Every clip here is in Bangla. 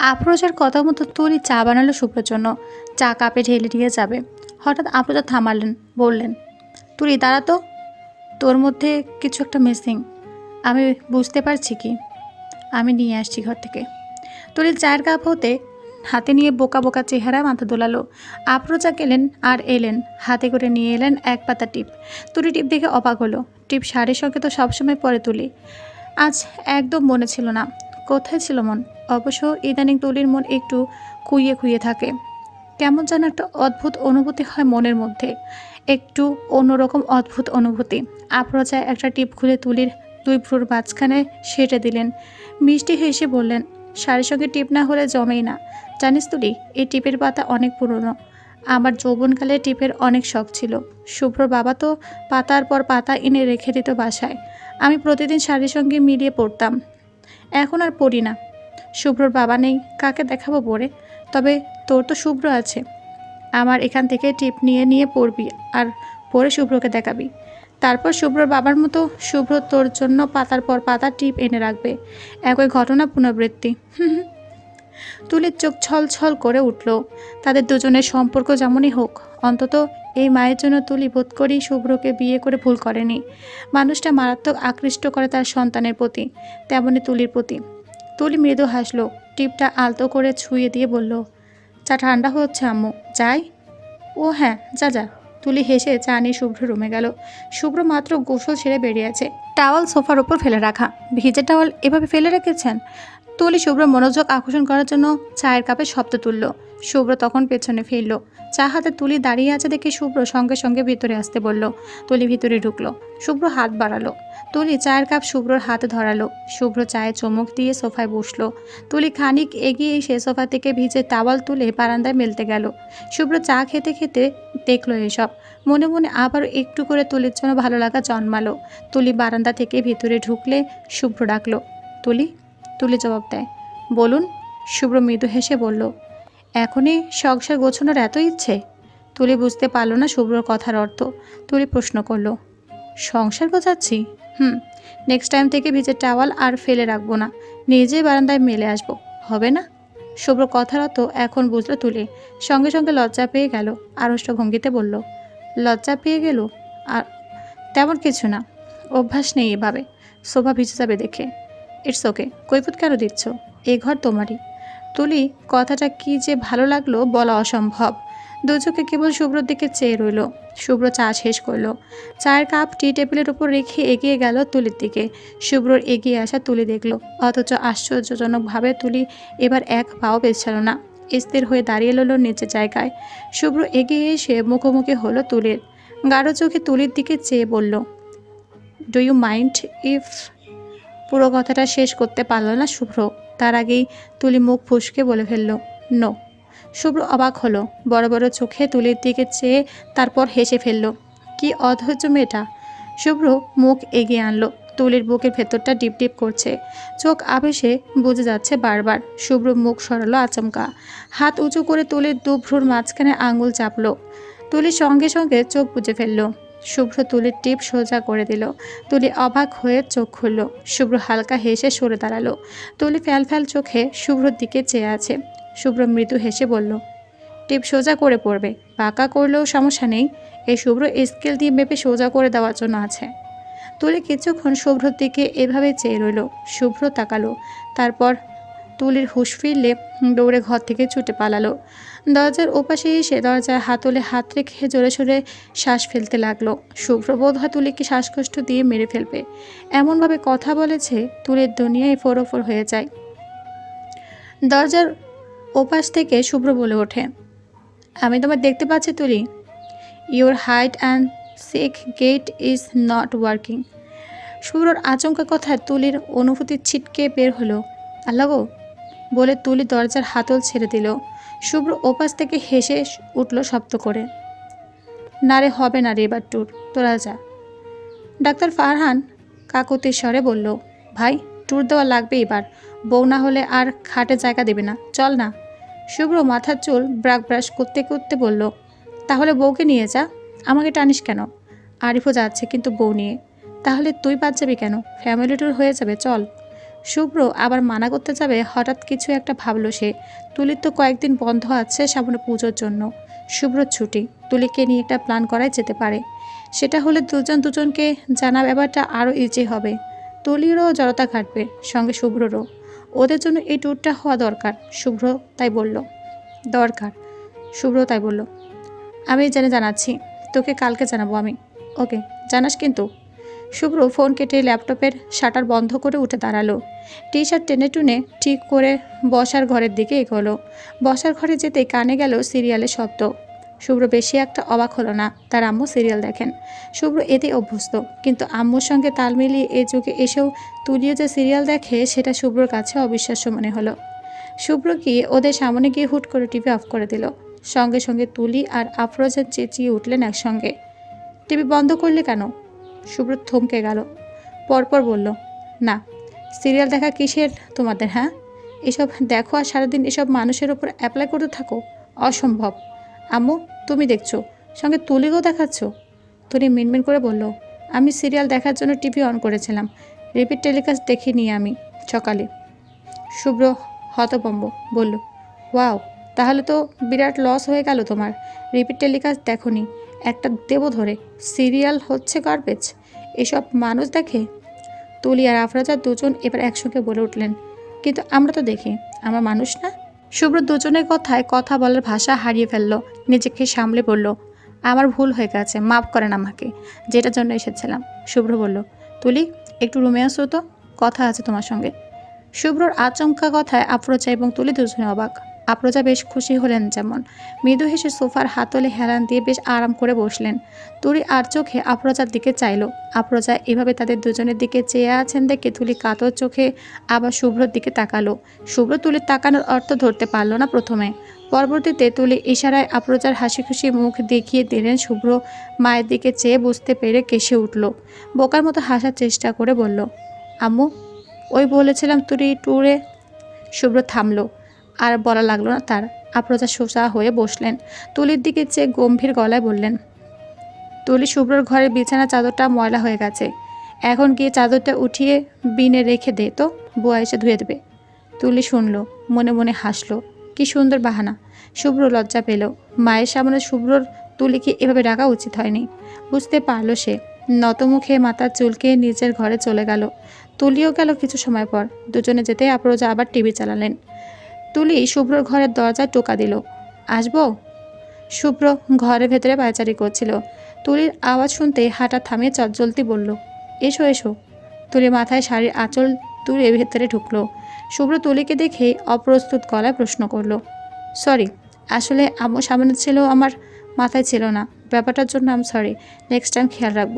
আফরোজার কথা মতো তুলি চা বানালো শুভ্রর জন্য। চা কাপে ঢেলে নিয়ে যাবে। হঠাৎ আফরোজা থামালেন, বললেন তুলি দাঁড়া তো, তোর মধ্যে কিছু একটা মিসিং আমি বুঝতে পারছি কি। আমি নিয়ে আসছি ঘর থেকে। তুলির চায়ের কাপ হতে হাতে নিয়ে বোকা বোকা চেহারা মাথা দোলালো। আফরোজা গেলেন আর এলেন, হাতে করে নিয়ে এলেন এক পাতা টিপ। তুলি টিপ দেখে অবাক হলো। টিপ শাড়ির সঙ্গে তো সবসময় পরে তুলি। আজ একদম মনে ছিল না। কোথায় ছিল মন? অবশ্য ইদানিং তুলির মন একটু খুইয়ে খুইয়ে থাকে। কেমন যেন একটা অদ্ভুত অনুভূতি হয় মনের মধ্যে। একটু অন্যরকম অদ্ভুত অনুভূতি। আফরোজা একটা টিপ খুলে তুলির দুই ভ্রুর মাঝখানে সেটে দিলেন। মিষ্টি হেসে বললেন শাড়ির সঙ্গে টিপ না হলে জমেই না। জানিস তুলি, এই টিপের পাতা অনেক পুরনো। আমার যৌবনকালে টিপের অনেক শখ ছিল। শুভ্র বাবা তো পাতার পর পাতা এনে রেখে দিত বাসায়। আমি প্রতিদিন শাড়ির সঙ্গে মিলিয়ে পড়তাম। এখন আর পড়ি না। শুভ্রর বাবা নেই, কাকে দেখাবো পরে? তবে তোর তো শুভ্র আছে। আমার এখান থেকে টিপ নিয়ে নিয়ে পড়বি আর পরে শুভ্রকে দেখাবি। তারপর শুভ্রর বাবার মতো শুভ্র তোর জন্য পাতার পর পাতা টিপ এনে রাখবে। একই ঘটনা পুনরাবৃত্তি। হুম। তুলির চোখ ছল ছল করে উঠল। তাদের দুজনের সম্পর্ক যেমনই হোক, অন্তত এই মায়ের জন্য তুলি বোধ করি শুভ্রকে বিয়ে করে ভুল করেনি। মানুষটা মারাত্মক আকৃষ্ট করে তার সন্তানের প্রতি তেমনি তুলির প্রতি। তুলি মৃদু হাসলো, টিপটা আলতো করে ছুঁয়ে দিয়ে বলল, চা ঠান্ডা হচ্ছে, আম্মু, যাই। ও হ্যাঁ যা যা। তুলি হেসে চা নিয়ে শুভ্র রুমে গেল। শুভ্র মাত্র গোসল ছেড়ে বেরিয়েছে টাওয়াল সোফার ওপর ফেলে রাখা। ভিজে টাওয়াল এভাবে ফেলে রেখেছেন? তুলি শুভ্র মনোযোগ আকর্ষণ করার জন্য চায়ের কাপে শব্দ তুলল। শুভ্র তখন পেছনে ফিরল। চা হাতে তুলি দাঁড়িয়ে আছে দেখে শুভ্র সঙ্গে সঙ্গে ভিতরে আসতে বলল। তুলি ভিতরে ঢুকলো। শুভ্র হাত বাড়ালো। তুলি চায়ের কাপ শুভ্রর হাতে ধরালো। শুভ্র চায়ে চমক দিয়ে সোফায় বসল। তুলি খানিক এগিয়ে সে সোফা থেকে ভিজে টাওয়াল তুলে বারান্দায় মেলতে গেল। শুভ্র চা খেতে খেতে দেখল এসব। মনে মনে আবার একটু করে তুলির জন্য ভালো লাগা জন্মালো। তুলি বারান্দা থেকে ভিতরে ঢুকলে শুভ্র ডাকলো, তুলি তুলি জবাব দেয়। বলুন, শুভ্র মৃদু হেসে বলল, এখনই সংসার গোছানোর এত ইচ্ছে? তুলি বুঝতে পারল না শুভ্রর কথার অর্থ। তুলি প্রশ্ন করল, সংসার গোছাচ্ছি? হুম নেক্সট টাইম থেকে ভিজে টাওয়াল আর ফেলে রাখব না। নিজেই বারান্দায় মেলে আসব। হবে না? শুভ্র কথার অর্থ এখন বুঝলো তুলে। সঙ্গে সঙ্গে লজ্জা পেয়ে গেল। আড়ষ্ট ভঙ্গিতে বলল, লজ্জা পেয়ে গেল? আর তেমন কিছু না। অভ্যাস নেই এভাবে। শোভা ভিজে যাবে দেখে। ইটস ওকে কৈফত কেন দিচ্ছ? এ ঘর তোমারই। তুলি, কথাটা কি যে ভালো লাগল বলা অসম্ভব। দুচোখে কেবল শুভ্রর দিকে চেয়ে রইল। শুভ্র চা শেষ করল। চায়ের কাপ টি টেবিলের উপর রেখে এগিয়ে গেল তুলির দিকে। শুভ্রর এগিয়ে আসা তুলি দেখল। অথচ আশ্চর্যজনকভাবে তুলি এবার এক পাও পেছাল না। স্থির হয়ে দাঁড়িয়ে রইল নিচের জায়গায়। শুভ্র এগিয়ে এসে মুখোমুখি হলো তুলির। গাঢ় চোখে তুলির দিকে চেয়ে বলল ডু ইউ মাইন্ড ইফ পুরো কথাটা শেষ করতে পারল না শুভ্র। তার আগেই তুলি মুখ ফুসকে বলে ফেলল, নো। শুভ্র অবাক হলো, বড় বড় চোখে তুলির দিকে চেয়ে তারপর হেসে ফেলল, কি অধৈর্য মেয়েটা। শুভ্র মুখ এগিয়ে আনলো, তুলির বুকের ভেতরটা ডিপ ডিপ করছে। চোখ আবেশে বুঝে যাচ্ছে বারবার, শুভ্র মুখ সরালো আচমকা। হাত উঁচু করে তুলির দুভ্রুর মাঝখানে আঙুল চাপলো। তুলির সঙ্গে সঙ্গে চোখ বুঝে ফেলল শুভ্র তুলির টিপ সোজা করে দিল। তুলি অবাক হয়ে চোখ খুলল। শুভ্র হালকা হেসে সরে দাঁড়াল। তুলি ফ্যাল ফ্যাল চোখে শুভ্রর দিকে চেয়ে আছে। শুভ্র মৃদু হেসে বলল, টিপ সোজা করে পড়বে। পাকা করলেও সমস্যা নেই। এই শুভ্র স্কেল দিয়ে মেপে সোজা করে দেওয়ার জন্য আছে। তুলি কিছুক্ষণ শুভ্রর দিকে এভাবে চেয়ে রইল। শুভ্র তাকালো। তারপর তুলির হুঁশ ফিরলে দৌড়ে ঘর থেকে ছুটে পালালো। দরজার ওপাশে এসে দরজায় হাতলে হাত রেখে জোরে সোরে শ্বাস ফেলতে লাগল। শুভ্র বোধ হয় তুলিকে শ্বাসকষ্ট দিয়ে মেরে ফেলবে। এমনভাবে কথা বলেছে, তুলির দুনিয়ায় ফোরোফোর হয়ে যায়। দরজার ওপাশ থেকে শুভ্র বলে ওঠে, আমি তোমার দেখতে পাচ্ছি Tuli. Your height and sick gate is not working শুভ্রর আচমকা কথায় তুলির অনুভূতি ছিটকে বের হলো। আল্লাহ বলে তুলি দরজার হাতল ছেড়ে দিল। শুভ্র ওপাশ থেকে হেসে উঠল শব্দ করে। না রে, হবে না রে এবার ট্যুর তোরা যা। ডাক্তার ফারহান কাকুতির স্বরে বলল, ভাই ট্যুর দেওয়া লাগবে এবার। বউ না হলে আর খাটে জায়গা দেবে না। চল না। শুভ্র মাথার চুল ব্রাক ব্রাশ করতে করতে বলল, তাহলে বউকে নিয়ে যা। আমাকে টানিস কেন? আরিফও যাচ্ছে কিন্তু বউ নিয়ে। তাহলে তুই বাদ যাবি কেন? ফ্যামিলি ট্যুর হয়ে যাবে, চল। শুভ্র আবার মানা করতে যাবে, হঠাৎ কিছু একটা ভাবলো সে। তুলির তো কয়েকদিন বন্ধ আছে সামনে পুজোর জন্য। শুভ্র ছুটি, তুলিকে নিয়ে একটা প্ল্যান করাই যেতে পারে। সেটা হলে দুজন দুজনকে জানা ব্যাপারটা আরও ইজি হবে। তুলিরও জড়তা ঘাটবে, সঙ্গে শুভ্ররও। ওদের জন্য এই ট্যুরটা হওয়া দরকার, শুভ্র তাই বলল। দরকার, শুভ্র তাই বলল। আমি জেনে জানাচ্ছি, তোকে কালকে জানাব আমি। ওকে, জানাস কিন্তু। শুভ্র ফোন কেটে ল্যাপটপের শাটার বন্ধ করে উঠে দাঁড়াল। টি শার্ট টেনে টুনে ঠিক করে বসার ঘরের দিকে এগোলো। বসার ঘরে যেতে কানে গেল সিরিয়ালের শব্দ। শুভ্র বেশি একটা অবাক হলো না, তার আম্মু সিরিয়াল দেখেন। শুভ্র এতে অভ্যস্ত, কিন্তু আম্মুর সঙ্গে তাল মিলিয়ে এ যুগে এসেও তুলিয়ে যে সিরিয়াল দেখে, সেটা শুভ্রর কাছে অবিশ্বাস্য মনে হলো। শুভ্র গিয়ে ওদের সামনে গিয়ে হুট করে টিভি অফ করে দিল। সঙ্গে সঙ্গে তুলি আর আফরোজা চেঁচিয়ে উঠলেন একসঙ্গে। টিভি বন্ধ করলে কেন? শুভ্র থমকে গেল। পরপর বলল, না সিরিয়াল দেখা কিসের তোমাদের হ্যাঁ? এসব দেখো আর সারাদিন এসব মানুষের ওপর অ্যাপ্লাই করতে থাকো। অসম্ভব। আম্মু, তুমি দেখছ, সঙ্গে তুলিকেও দেখাচ্ছ? তুলি মিনমিন করে বলল, আমি সিরিয়াল দেখার জন্য টিভি অন করেছিলাম। রিপিট টেলিকাস্ট দেখিনি আমি, সকালে। শুভ্র হতবম্ব বলল, ওয়াও, তাহলে তো বিরাট লস হয়ে গেল তোমার। রিপিট টেলিকাস্ট দেখনি। একটা দেব ধরে। সিরিয়াল হচ্ছে গার্বেজ এসব মানুষ দেখে? তুলি আর আফরাজা দুজন এবার একসঙ্গে বলে উঠলেন, কিন্তু আমরা তো দেখি, আমরা মানুষ না? শুভ্র দুজনের কথায় কথা বলার ভাষা হারিয়ে ফেলল, নিজেকে সামলে বলল, আমার ভুল হয়ে গেছে, মাফ করেন আমাকে, যেটার জন্য এসেছিলাম। শুভ্র বলল, তুলি, একটু রুমে আসো তো, কথা আছে তোমার সঙ্গে। শুভ্রর আচমকা কথায় আফরোজা এবং তুলি দুজনে অবাক। আফরোজা বেশ খুশি হলেন যেমন। মৃদু হেসে সোফার হাতলে হেলান দিয়ে বেশ আরাম করে বসলেন। তুলি আর চোখে আফরোজার দিকে চাইল। আফরোজা এভাবে তাদের দুজনের দিকে চেয়ে আছেন দেখে তুলি কাতর চোখে আবার শুভ্রর দিকে তাকালো। শুভ্র তুলির তাকানোর অর্থ ধরতে পারল না প্রথমে। পরবর্তীতে তুলি ইশারায় আফরোজার হাসি খুশি মুখ দেখিয়ে দিলেন শুভ্র। মায়ের দিকে চেয়ে বুঝতে পেরে কেসে উঠল। বোকার মতো হাসার চেষ্টা করে বলল, আম্মু, ওই বলেছিলাম তুই ট্যুরে শুভ্র থামলো। আর বলা লাগল না তার। আফরোজা সোজা হয়ে বসলেন। তুলির দিকে চেয়ে গম্ভীর গলায় বললেন, তুলি, শুভ্রর ঘরের বিছানা চাদরটা ময়লা হয়ে গেছে। এখন গিয়ে চাদরটা উঠিয়ে বিনে রেখে দে তো, বুয়া এসে ধুয়ে দেবে। তুলি শুনলো, মনে মনে হাসলো, কি সুন্দর বাহানা। শুভ্র লজ্জা পেল। মায়ের সামনে শুভ্রর তুলিকে এভাবে ডাকা উচিত হয়নি। বুঝতে পারল সে, নতমুখে মাথার চুলকে নিজের ঘরে চলে গেল। তুলিও গেল কিছু সময় পর। দুজনে যেতে আফরোজা আবার টিভি চালালেন। তুলি শুভ্রর ঘরের দরজায় টোকা দিল। আসব? শুভ্র ঘরের ভেতরে পায়চারি করছিল। তুলির আওয়াজ শুনতে হাঁটা থামিয়ে চটজলতি বলল, এসো এসো। তুলি মাথায় শাড়ির আঁচল তুলে ভেতরে ঢুকলো। শুভ্র তুলিকে দেখে অপ্রস্তুত গলায় প্রশ্ন করল, সরি, আসলে আম্মু সামনে ছিল, আমার মাথায় ছিল না। ব্যাপারটার জন্য আমি সরি নেক্সট টাইম খেয়াল রাখব।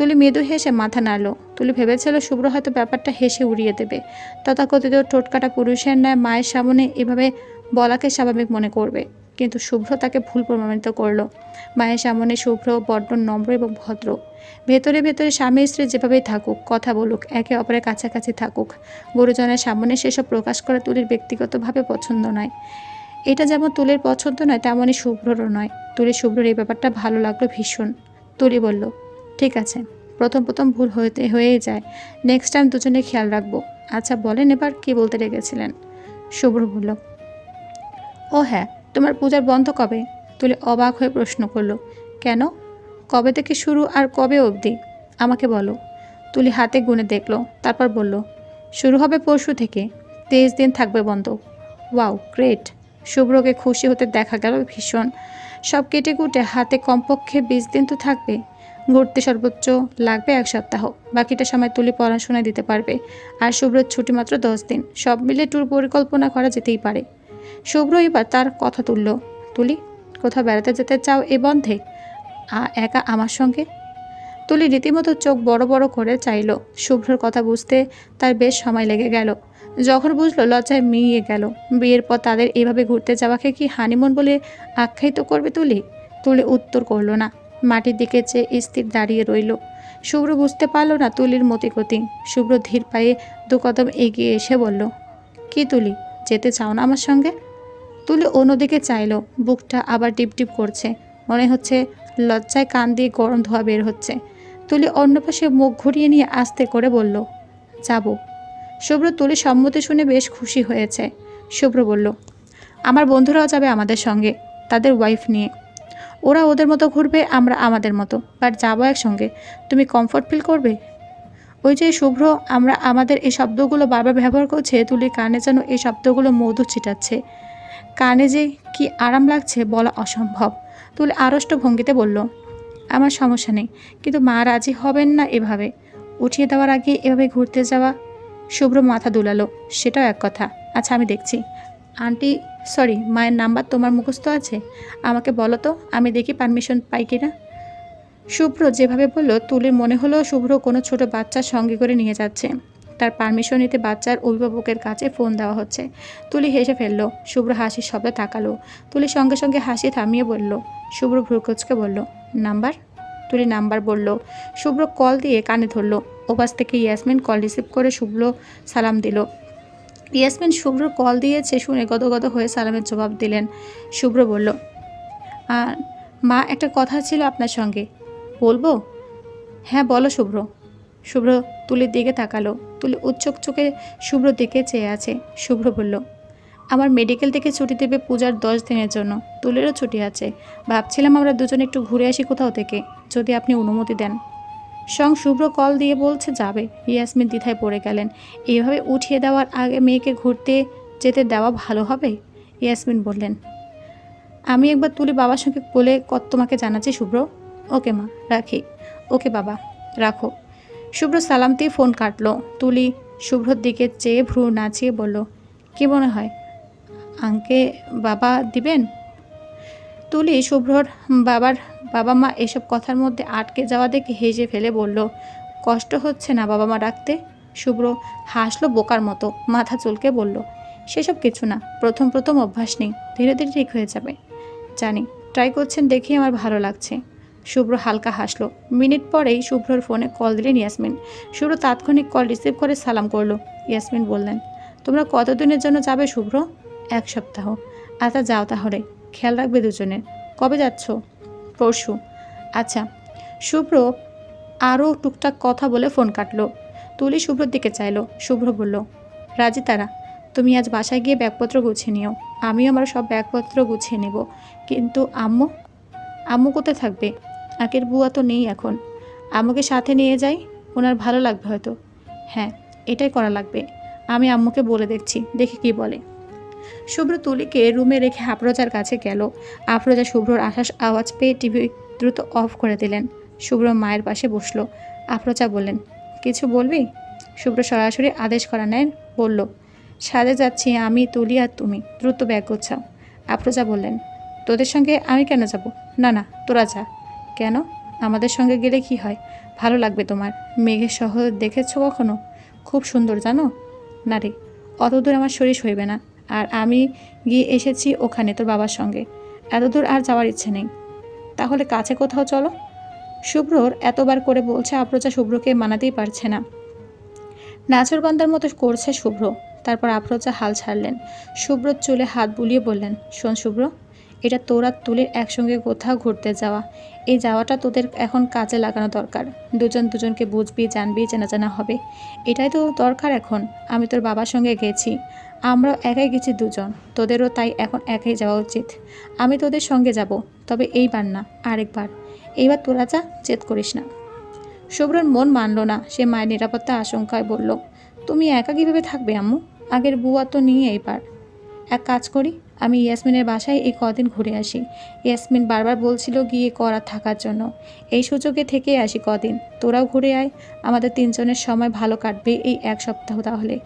তুলি মৃদু হেসে মাথা নাড়ল। তুলি ভেবেছিল শুভ্র হয়তো ব্যাপারটা হেসে উড়িয়ে দেবে। তথাকথিত টোটকাটা পুরুষের ন্যায় মায়ের সামনে এভাবে বলাকে স্বাভাবিক মনে করবে। কিন্তু শুভ্র তাকে ভুল প্রমাণিত করল। মায়ের সামনে শুভ্র বড্ড নম্র এবং ভদ্র। ভেতরে ভেতরে স্বামী স্ত্রী যেভাবেই থাকুক, কথা বলুক, একে অপরের কাছাকাছি থাকুক, গুরুজনের সামনে সেসব প্রকাশ করা তুলির ব্যক্তিগতভাবে পছন্দ নয়। এটা যেমন তুলির পছন্দ নয় তেমনই শুভ্ররও নয়। তুলি শুভ্রর এই ব্যাপারটা ভালো লাগল ভীষণ। তুলি বলল ঠিক আছে, প্রথম প্রথম ভুল হতে হয়েই যায়। নেক্সট টাইম দুজনে খেয়াল রাখব। আচ্ছা বলেন এবার কি বলতে রেগেছিলেন? শুভ্র বলল, ও হ্যাঁ তোমার পূজার বন্ধ কবে? তুলে অবাক হয়ে প্রশ্ন করল, কেন? কবে থেকে শুরু আর কবে অবধি? আমাকে বলো। তুলি হাতে গুনে দেখল, তারপর বলল, শুরু হবে পরশু থেকে। তেইশ দিন থাকবে বন্ধ। Wow, great. শুভ্রকে খুশি হতে দেখা গেল ভীষণ। সব কেটে কুটে হাতে কমপক্ষে বিশ দিন তো থাকবে ঘুরতে সর্বোচ্চ লাগবে এক সপ্তাহ। বাকিটা সময় তুলি পড়াশোনায় দিতে পারবে। আর শুভ্রর ছুটি মাত্র দশ দিন। সব মিলে ট্যুর পরিকল্পনা করা যেতেই পারে। শুভ্র এবার তার কথা তুলল, তুলি, কোথাও বেড়াতে যেতে চাও এ বন্ধে? একা আমার সঙ্গে? তুলি রীতিমতো চোখ বড় বড় করে চাইল। শুভ্রর কথা বুঝতে তার বেশ সময় লেগে গেল। যখন বুঝলো লজ্জায় মিইয়ে গেল। বিয়ের পর তাদের এভাবে ঘুরতে যাওয়াকে কি হানিমুন বলে আখ্যায়িত করবে তুলি? তুলি উত্তর করল না। মাটির দিকে চেয়ে স্থির দাঁড়িয়ে রইল। শুভ্র বুঝতে পারল না তুলির মতিগতি শুভ্র ধীর পায়ে দু কদম এগিয়ে এসে বলল, কি তুলি, যেতে চাও না আমার সঙ্গে? তুলি অন্যদিকে চাইলো, বুকটা আবার টিপ টিপ করছে। মনে হচ্ছে লজ্জায় কান দিয়ে গরম ধোয়া বের হচ্ছে। তুলি অন্য পাশে মুখ ঘুরিয়ে নিয়ে আস্তে করে বলল, যাব। শুভ্র তুলি সম্মতি শুনে বেশ খুশি হয়েছে। শুভ্র বলল, আমার বন্ধুরাও যাবে আমাদের সঙ্গে, তাদের ওয়াইফ নিয়ে। ওরা ওদের মতো ঘুরবে, আমরা আমাদের মতো। বাট যাব একসঙ্গে। তুমি কমফর্ট ফিল করবে? ওই যে শুভ্র, আমরা আমাদের এই শব্দগুলো বারবার ব্যবহার করছে, তুলি কানে যেন এই শব্দগুলো মধু ছিটাচ্ছে। কানে যে কি আরাম লাগছে বলা অসম্ভব। তুলি আড়ষ্ট ভঙ্গিতে বলল, আমার সমস্যা নেই, কিন্তু মা রাজি হবেন না এভাবে। উঠিয়ে দেওয়ার আগে এভাবে ঘুরতে যাওয়া? শুভ্র মাথা দুলালো, সেটাও এক কথা। আচ্ছা আমি দেখছি। আন্টি সরি মায়ের নাম্বার তোমার মুখস্থ আছে? আমাকে বলো তো, আমি দেখি পারমিশন পাই কিনা। শুভ্র যেভাবে বলল, তুলির মনে হলো শুভ্র কোনো ছোট বাচ্চার সঙ্গে করে নিয়ে যাচ্ছে। তার পারমিশন নিতে বাচ্চার অভিভাবকের কাছে ফোন দেওয়া হচ্ছে। তুলি হেসে ফেলল, শুভ্র হাসির শব্দে তাকালো। তুলি সঙ্গে সঙ্গে হাসি থামিয়ে বলল, শুভ্র ভ্রুকচকে বলল, নাম্বার? তুলি নাম্বার বলল, শুভ্র কল দিয়ে কানে ধরলো। ওপাশ থেকে ইয়াসমিন কল রিসিভ করে শুভ্র সালাম দিল। ইয়াসমিন শুভ্র কল দিয়েছে শুনে গদগদ হয়ে সালামের জবাব দিলেন। শুভ্র বলল, আর মা, একটা কথা ছিল আপনার সঙ্গে। বলব? হ্যাঁ বলো শুভ্র। শুভ্র তুলির দিকে তাকালো। তুলি উচ্চক চোখে শুভ্র দিকে চেয়ে আছে। শুভ্র বলল, আমার মেডিকেল থেকে ছুটি দেবে পূজার দশ দিনের জন্য। তুলেরও ছুটি আছে। ভাবছিলাম আমরা দুজনে একটু ঘুরে আসি কোথাও থেকে। যদি আপনি অনুমতি দেন। সং শুভ্র কল দিয়ে বলছে, যাবে। ইয়াসমিন দ্বিধায় পড়ে গেলেন। এইভাবে উঠিয়ে দেওয়ার আগে মেয়েকে ঘুরতে যেতে দেওয়া ভালো হবে? ইয়াসমিন বললেন, আমি একবার তুলি বাবার সঙ্গে বলে কত তোমাকে জানাচ্ছি, শুভ্র। ওকে মা, রাখি। ওকে বাবা, রাখো। শুভ্র সালাম দিয়ে ফোন কাটলো। তুলি শুভ্রর দিকে চেয়ে ভ্রু নাচিয়ে বলল, কি মনে হয়, আঙ্কে বাবা দিবেন? তুলি শুভ্রর বাবার বাবা মা এসব কথার মধ্যে আটকে যাওয়া দেখে হেসে ফেলে বলল, কষ্ট হচ্ছে না বাবা মা ডাকতে? শুভ্র হাসলো বোকার মতো, মাথা চুলকে বলল, সেসব কিছু না, প্রথম প্রথম অভ্যাস নেই, ধীরে ধীরে ঠিক হয়ে যাবে। জানি ট্রাই করছেন দেখে আমার ভালো লাগছে। শুভ্র হালকা হাসলো। মিনিট পরেই শুভ্রর ফোনে কল দিলেন ইয়াসমিন। শুভ্র তাৎক্ষণিক কল রিসিভ করে সালাম করল। ইয়াসমিন বললেন, তোমরা কতদিনের জন্য যাবে শুভ্র? এক সপ্তাহ। আচ্ছা যাও তাহলে। খেয়াল রাখবে দুজনের কবে যাচ্ছ? পরশু। আচ্ছা শুভ্র আরও টুকটাক কথা বলে ফোন কাটলো। তুলি শুভ্রর দিকে চাইলো। শুভ্র বলল, রাজি তারা, তুমি আজ বাসায় গিয়ে ব্যাগপত্র গুছিয়ে নিও। আমিও আমার সব ব্যাগপত্র গুছিয়ে নেব। কিন্তু আম্মু আম্মু কোথায় থাকবে? আকের বুয়া তো নেই এখন। আম্মুকে সাথে নিয়ে যাই, ওনার ভালো লাগবে হয়তো। হ্যাঁ এটাই করা লাগবে। আমি আম্মুকে বলে দেখছি, দেখি কি বলে। শুভ্র তুলিকে রুমে রেখে আফরোজার কাছে গেল। আফরোজা শুভ্রর আশাস আওয়াজ পেয়ে টিভি দ্রুত অফ করে দিলেন। শুভ্র মায়ের পাশে বসল। আফরোজা বললেন, কিছু বলবি? শুভ্র সরাসরি আদেশ করা নেন, বলল, সাজে যাচ্ছি আমি, তুলি আর তুমি, দ্রুত ব্যাগ গোছাও। আফরোজা বললেন, তোদের সঙ্গে আমি কেন যাব? না না, তোরা যা। কেন? আমাদের সঙ্গে গেলে কি হয়? ভালো লাগবে তোমার। মেঘের শহর দেখেছ কখনো? খুব সুন্দর, জানো? না রে, অত দূর আমার শরীর সইবে না। আর আমি গিয়ে এসেছি ওখানে তোর বাবার সঙ্গে। এত দূর আর যাওয়ার ইচ্ছে নেই। তাহলে কাছে কোথাও চলো। শুভ্রর এতবার করে বলছে আফরোজা শুভ্রকে মানাতেই পারছে না। নাচরবান্দার মতো করছে শুভ্র। তারপর আফরোজা হাল ছাড়লেন। শুভ্রর চুলে হাত বুলিয়ে বললেন, শোন শুভ্র, এটা তোর আর তুলির একসঙ্গে কোথাও ঘুরতে যাওয়া। এই যাওয়াটা তোদের এখন কাজে লাগানো দরকার। দুজন দুজনকে বুঝবি, জানবি চেনা জানা হবে। এটাই তো দরকার এখন। আমি তোর বাবার সঙ্গে গেছি। আমরাও একাই গেছি দুজন। তোদেরও তাই এখন একাই যাওয়া উচিত। আমি তোদের সঙ্গে যাব, তবে এইবার না, আরেকবার। এইবার তোরা যা চেত করিস না। শুভ্রর মন মানল না, সে মায়ের নিরাপত্তা আশঙ্কায় বলল, তুমি একা কীভাবে থাকবে আম্মু? আগের বুয়া তো নিয়ে এইবার এক কাজ করি, আমি ইয়াসমিনের বাসায় এই কদিন ঘুরে আসি। ইয়াসমিন বারবার বলছিল গিয়ে করা থাকার জন্য। এই সুযোগে থেকে আসি কদিন। তোরাও ঘুরে আয়। আমাদের তিনজনের সময় ভালো কাটবে এই এক সপ্তাহ তাহলে।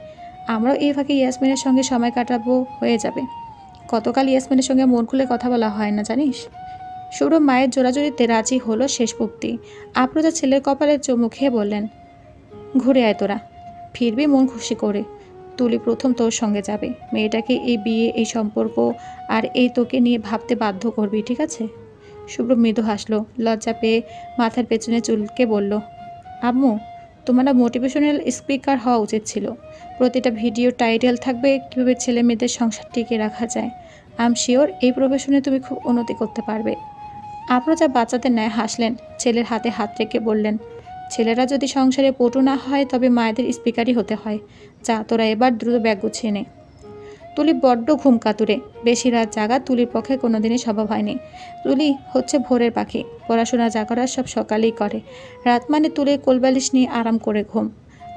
আমরাও এই ফাঁকে ইয়াসমিনের সঙ্গে সময় কাটাবো হয়ে যাবে। গতকাল ইয়াসমিনের সঙ্গে মন খুলে কথা বলা হয় না, জানিস? সৌরভ মায়ের জোরাজুরিতে রাজি হলো শেষ মুক্তি। আপ্রজা ছেলের কপালে চুমু বললেন, ঘুরে আয় তোরা। ফিরবি মন খুশি করে। তুলি প্রথম তোর সঙ্গে যাবে। মেয়েটাকে এই বিয়ে, এই সম্পর্ক আর এই তোকে নিয়ে ভাবতে বাধ্য করবি, ঠিক আছে? শুভ্র মৃদু হাসলো, লজ্জা পেয়ে মাথার পেছনে চুলকে বলল, আম্মু তোমার মোটিভেশনাল স্পিকার হওয়া উচিত ছিল। প্রতিটা ভিডিও টাইটেল থাকবে কীভাবে ছেলে মেয়েদের সংসার টিকে রাখা যায়। আম শিওর এই প্রফেশনে তুমি খুব উন্নতি করতে পারবে। যা বাচ্চাদের ন্যায় হাসলেন, ছেলের হাতে হাত রেখে বললেন, ছেলেরা যদি সংসারে পটু না হয়, তবে মায়েদের স্পিকারই হতে হয়। যা, তোরা এবার দ্রুত ব্যাগ গুছিয়ে নে। তুলি বড্ড ঘুম কাতুরে। বেশি রাত জাগা তুলির পক্ষে কোনোদিনই সম্ভব হয়নি। তুলি হচ্ছে ভোরের পাখি। পড়াশোনা যা করার সব সকালেই করে। রাত মানে তুলির কোলবালিশ নিয়ে আরাম করে ঘুম।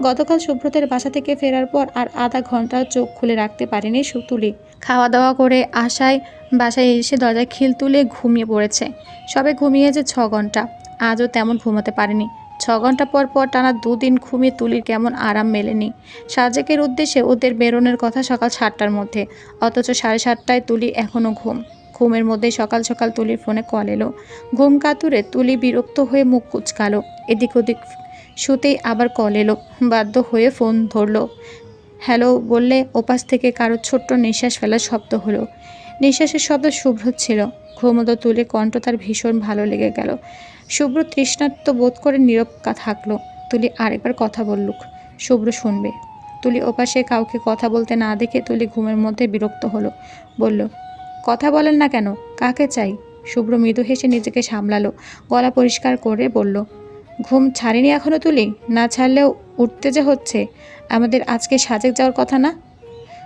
গতকাল সুব্রতের বাসা থেকে ফেরার পর আর আধা ঘণ্টা চোখ খুলে রাখতে পারেনি সু তুলি। খাওয়া দাওয়া করে আশায় বাসায় এসে দরজায় খিল তুলে ঘুমিয়ে পড়েছে। সবে ঘুমিয়েছে ছ ঘণ্টা। আজও তেমন ঘুমাতে পারেনি। ছ ঘণ্টা পর পর টানা দুদিন ঘুমিয়ে তুলির কেমন আরাম মেলেনি। সাজেকের উদ্দেশ্যে ওদের বেরোনোর কথা সকাল সাতটার মধ্যে, অথচ সাড়ে সাতটায় তুলি এখনও ঘুম। ঘুমের মধ্যেই সকাল সকাল তুলির ফোনে কল এলো। ঘুম কাতুরে তুলি বিরক্ত হয়ে মুখ কুচকালো। এদিক ওদিক শুতেই আবার কল এলো। বাধ্য হয়ে ফোন ধরলো। হ্যালো বললে ওপাশ থেকে কারও ছোট্ট নিঃশ্বাস ফেলার শব্দ হলো। নিঃশ্বাসের শব্দ শুভ্র ছিল। ঘুমতো তুলে কণ্ঠ তার ভীষণ ভালো লেগে গেল। শুভ্র তৃষ্ণার্ত বোধ করে নীরব থাকল। তুলি আরেকবার কথা বললুক। শুভ্র শুনবে। তুলি ওপাশে কাউকে কথা বলতে না দেখে তুলি ঘুমের মধ্যে বিরক্ত হলো। বলল, কথা বলেন না কেন? কাকে চাই? শুভ্র মৃদু হেসে নিজেকে সামলালো। গলা পরিষ্কার করে বলল, ঘুম ছাড়িনি এখনও তুলি? না ছাড়লেও উঠতে যে হচ্ছে। আমাদের আজকে সাজেক যাওয়ার কথা না?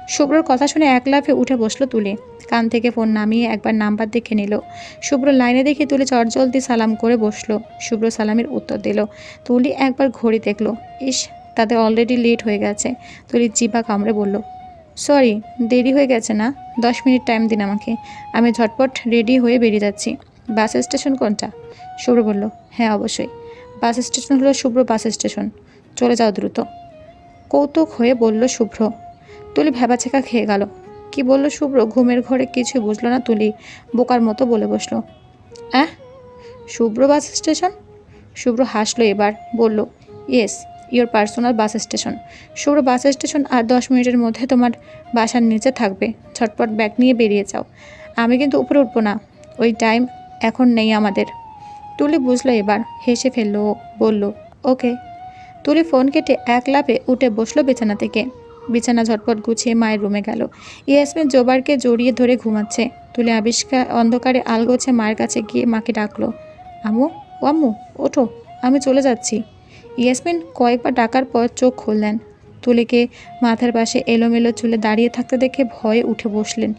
শুভ্রর কথা শুনে এক লাফে উঠে বসল তুলে। কান থেকে ফোন নামিয়ে একবার নাম্বার দেখে নিল। শুভ্র লাইনে দেখে তুলে চটজলদি সালাম করে বসল। শুভ্র সালামের উত্তর দিল। তুলি একবার ঘড়ি দেখল। ইস, তাতে অলরেডি লেট হয়ে গেছে। তুলি জিভা কামড়ে বলল, সরি, দেরি হয়ে গেছে না? দশ মিনিট টাইম দিন আমাকে। আমি ঝটপট রেডি হয়ে বেরিয়ে যাচ্ছি। বাস স্টেশন কোনটা? শুভ্র বলল হ্যাঁ অবশ্যই। বাস স্টেশন হলো শুভ্র বাস স্টেশন। চলে যাও দ্রুত। কৌতুক হয়ে বলল শুভ্র তুলি ভেবাচেকা খেয়ে গেল। কি বলল শুভ্র? ঘুমের ঘরে কিছু বুঝলো না তুলি। বোকার মতো বলে বসল। অ্যাঁ? শুভ্র বাস স্টেশন? শুভ্র হাসলো এবার, বলল, yes, your personal bus station. Shubhro, bus station আর দশ মিনিটের মধ্যে তোমার বাসার নিচে থাকবে। ছটপট ব্যাগ নিয়ে বেরিয়ে যাও। আমি কিন্তু উপরে উঠবো না। ওই টাইম এখন নেই আমাদের। তুলি বুঝলো এবার, হেসে ফেলল, বলল, ওকে। তুলি ফোন কেটে এক লাফে উঠে বসল বিছানা থেকে। বিছানা ঝটপট গুছিয়ে মায়ের রুমে গেল। ইয়াসমিন জোবারকে জড়িয়ে ধরে ঘুমাচ্ছে। তুলে আবিষ্কার অন্ধকারে আল আলগোছে মায়ের কাছে গিয়ে মাকে ডাকলো, আম্মু, ও আম্মু, ওঠো, আমি চলে যাচ্ছি। ইয়াসমিন কয়েকবার ডাকার পর চোখ খুললেন। তুলিকে মাথার পাশে এলোমেলো চুলে দাঁড়িয়ে থাকতে দেখে ভয়ে উঠে বসলেন।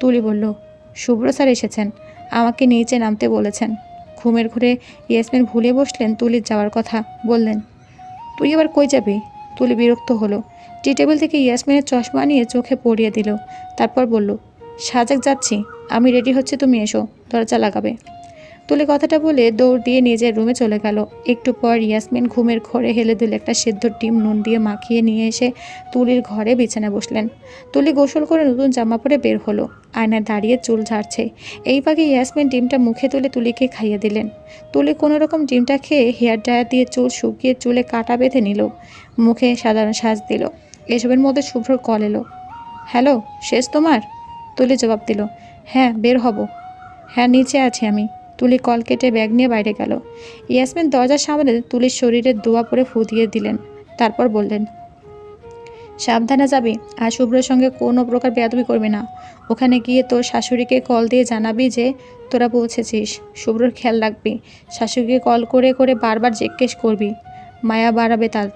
তুলি বলল শুভ্র স্যার এসেছেন, আমাকে নিচে নামতে বলেছেন। ঘুমের ঘুরে ইয়াসমিন ভুলে বসলেন তুলির যাওয়ার কথা। বললেন, তুই এবার কই যাবি? তুলি বিরক্ত হলো। টি টেবিল থেকে ইয়াসমিনের চশমা নিয়ে চোখে পড়িয়ে দিল। তারপর বলল, সাজাক যাচ্ছি। আমি রেডি হচ্ছে, তুমি এসো। দরজা লাগাবে। তুলি কথাটা বলে দৌড় দিয়ে নিজের রুমে চলে গেল। একটু পর ইয়াসমিন ঘুমের ঘরে হেলে দুলে একটা সেদ্ধ ডিম, নুন দিয়ে মাখিয়ে নিয়ে এসে তুলির ঘরে বিছানায় বসলেন। তুলি গোসল করে নতুন জামা পরে বের হলো। আয়নায় দাঁড়িয়ে চুল ঝাড়ছে। এই ইয়াসমিন ডিমটা মুখে তুলে তুলিকে খাইয়ে দিলেন। তুলি কোনো রকম ডিমটা খেয়ে হেয়ার ড্রায়ার দিয়ে চুল শুকিয়ে চুলে কাটা বেঁধে নিল। মুখে সাধারণ সাজ দিল। এসবের মধ্যে শুভ্রর কল এলো। হ্যালো, শেষ তোমার? তুলি জবাব দিল। হ্যাঁ বের হব। হ্যাঁ নিচে আছি আমি। তুলি কল কেটে ব্যাগ নিয়ে বাইরে গেল। ইয়াসমিন দরজার সামনে তুলির শরীরে দোয়া পরে ফু দিয়ে দিলেন। তারপর বললেন, সাবধানে যাবি আর শুভ্রের সঙ্গে কোনো প্রকার বেয়াদবি করবি না। ওখানে গিয়ে তোর শাশুড়িকে কল দিয়ে জানাবি যে তোরা পৌঁছেছিস। শুভ্রর খেয়াল রাখবি। শাশুড়িকে কল করে করে বারবার জিজ্ঞেস করবি। মায়া বাড়াবে তার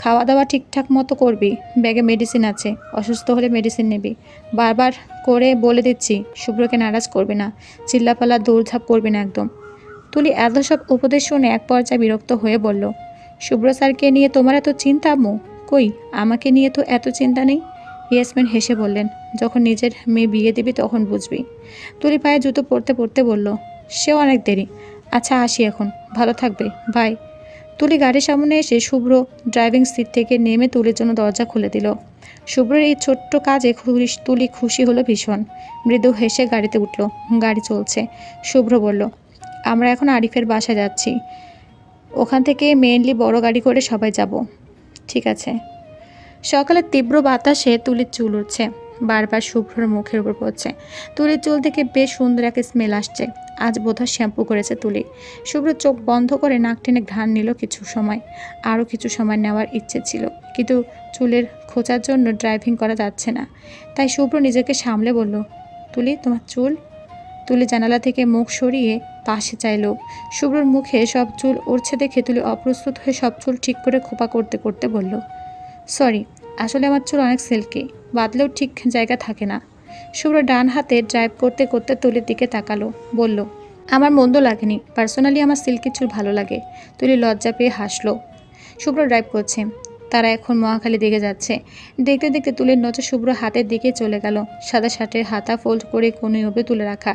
খাওয়া দাওয়া ঠিকঠাক মতো করবি। ব্যাগে মেডিসিন আছে। অসুস্থ হলে মেডিসিন নিবি। বারবার করে বলে দিচ্ছি, শুভ্রকে নারাজ করবি না। চিল্লাপালা দৌড়ঝাঁপ করবি না একদম। তুলি এত সব উপদেশ শুনে এক পর্যায়ে বিরক্ত হয়ে বলল, শুভ্র স্যারকে নিয়ে তোমার এত চিন্তা, আম্মু? কই? আমাকে নিয়ে তো এত চিন্তা নেই? ইয়াসমিন হেসে বললেন, যখন নিজের মেয়ে বিয়ে দিবি তখন বুঝবি। তুলি পায়ে জুতো পরতে পরতে বলল, সেও অনেক দেরি। আচ্ছা আসি এখন। ভালো থাকবে। বাই তুলি গাড়ির সামনে এসে শুভ্র ড্রাইভিং সিট থেকে নেমে তুলির জন্য দরজা খুলে দিল। শুভ্রের এই ছোট্ট কাজে তুলি খুশি হলো ভীষণ। মৃদু হেসে গাড়িতে উঠল। গাড়ি চলছে। শুভ্র বলল, আমরা এখন আরিফের বাসায় যাচ্ছি। ওখান থেকে মেইনলি বড় গাড়ি করে সবাই যাব। ঠিক আছে। সকালে তীব্র বাতাসে তুলির চুল উঠছে বারবার শুভ্রর মুখের উপর পড়ছে। তুলির চুল থেকে বেশ সুন্দর একটা স্মেল আসছে। আজ বোধহয় শ্যাম্পু করেছে তুলি। শুভ্র চোখ বন্ধ করে নাক টেনে ঘ্রাণ নিল কিছু সময়। আরও কিছু সময় নেওয়ার ইচ্ছে ছিল। কিন্তু চুলের খোঁচার জন্য ড্রাইভিং করা যাচ্ছে না। তাই শুভ্র নিজেকে সামলে বলল, তুলি, তোমার চুল? তুলি জানালা থেকে মুখ সরিয়ে পাশে চাইলো। শুভ্রর মুখে সব চুল উড়ছে দেখে তুলি অপ্রস্তুত হয়ে সব চুল ঠিক করে খোপা করতে করতে বলল, সরি আসলে আমার চুল অনেক সিল্কি, বাদলেও ঠিক জায়গা থাকে না। শুভ্র ডান হাতে ড্রাইভ করতে করতে তুলির দিকে তাকালো, বলল, আমার মন্দ লাগেনি, পার্সোনালি আমার সিল্কি চুল ভালো লাগে। তুলি লজ্জা পেয়ে হাসলো। শুভ্র ড্রাইভ করছে তারা এখন মহাখালী দিকে যাচ্ছে। দেখতে দেখতে তুলির নজর শুভ্র হাতের দিকে চলে গেল। সাদা শার্টের হাতা ফোল্ড করে কোনো ওপরে তুলে রাখা।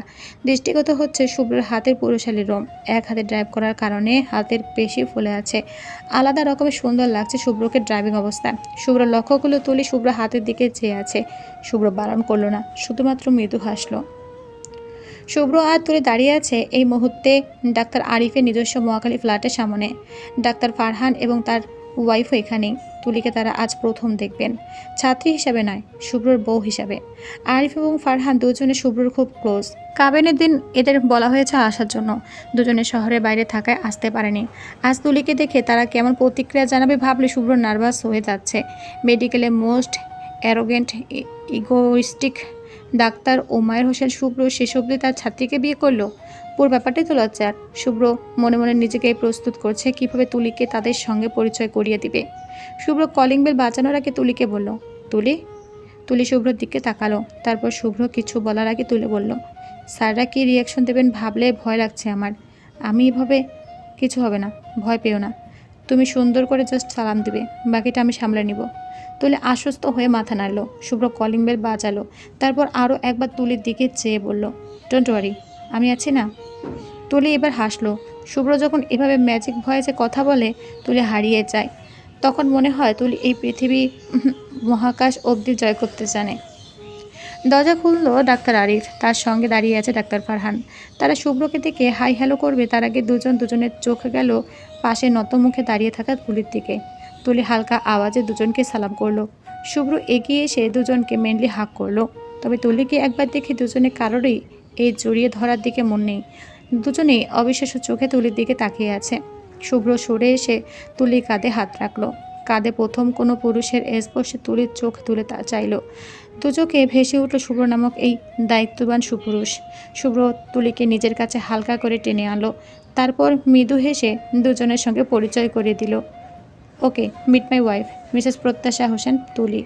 দৃষ্টিগত হচ্ছে শুভ্রর হাতের পুরুষালী রোম এক হাতে ড্রাইভ করার কারণে হাতের পেশি ফুলে আছে। আলাদা রকমের সুন্দর লাগছে শুভ্রকে ড্রাইভিং অবস্থা। শুভ্র লক্ষ্য করল তুলি শুভ্র হাতের দিকে চেয়ে আছে। শুভ্র বারণ করল না, শুধুমাত্র মৃদু হাসলো। শুভ্র আর তুলে দাঁড়িয়ে আছে এই মুহূর্তে ডাক্তার আরিফের নিজস্ব মহাখালী ফ্ল্যাটের সামনে। ডাক্তার ফারহান এবং তার ওয়াইফও এখানেই তুলিকে তারা আজ প্রথম দেখবেন। ছাত্রী হিসাবে নয়, শুভ্রর বউ হিসাবে। আরিফ এবং ফারহান দুজনে শুভ্রর খুব ক্লোজ। কাবেনের দিন এদের বলা হয়েছে আসার জন্য। দুজনে শহরের বাইরে থাকায় আসতে পারেনি। আজ তুলিকে দেখে তারা কেমন প্রতিক্রিয়া জানাবে ভাবলে শুভ্র নার্ভাস হয়ে যাচ্ছে। মেডিকেলে most arrogant egoistic doctor Omayer Hossain Shubhro শেষ অবধি তার ছাত্রীকে বিয়ে করল। পুরো ব্যাপারটাই তো লজ্জার। শুভ্র মনে মনে নিজেকে প্রস্তুত করছে কীভাবে তুলিকে তাদের সঙ্গে পরিচয় করিয়ে দিবে। শুভ্র কলিং বেল বাজানোর আগে তুলিকে বলল, তুলি? তুলি শুভ্রর দিকে তাকালো, তারপর শুভ্র কিছু বলার আগে তুলে বলল, স্যাররা কী রিয়াকশন দেবেন ভাবলে ভয় লাগছে আমার। আমি এভাবে কিছু হবে না, ভয় পেও না। তুমি সুন্দর করে জাস্ট সালাম দিবে, বাকিটা আমি সামলে নিব। তুলে আশ্বস্ত হয়ে মাথা নাড়লো, শুভ্র কলিং বেল বাজালো, তারপর আরও একবার তুলির দিকে চেয়ে বলল ডোন্ট ওয়ারি আমি আছি না। তুলি এবার হাসলো। শুভ্র যখন এভাবে ম্যাজিক ভয়েসে কথা বলে, তুলি হারিয়ে যায়। তখন মনে হয় তুলি এই পৃথিবী মহাকাশ অবধি জয় করতে জানে। দরজা খুললো ডাক্তার আরিফ। তার সঙ্গে দাঁড়িয়ে আছে ডাক্তার ফারহান। তারা শুভ্রকে দেখে হাই হ্যালো করবে। তার আগে দুজন দুজনের চোখ গেল পাশে নত মুখে দাঁড়িয়ে থাকা তুলির দিকে। তুলি হালকা আওয়াজে দুজনকে সালাম করল। শুভ্র এগিয়ে এসে দুজনকে মেনলি হাক করল। তবে তুলিকে একবার দেখে দুজনে কারোরই এই জড়িয়ে ধরার দিকে মন নেই। দুজনেই অবিশ্বাস্য চোখে তুলির দিকে তাকিয়ে আছে। শুভ্র সরে এসে তুলি কাঁধে হাত রাখল। কাঁধে প্রথম কোনো পুরুষের স্পর্শে তুলির চোখ তুলে তা চাইলো। দুচোখে ভেসে উঠল শুভ্র নামক এই দায়িত্ববান সুপুরুষ। শুভ্র তুলিকে নিজের কাছে হালকা করে টেনে আনলো। তারপর মৃদু হেসে দুজনের সঙ্গে পরিচয় করিয়ে দিল। Okay, meet my wife, Mrs Pratyasha Hossain Tuli.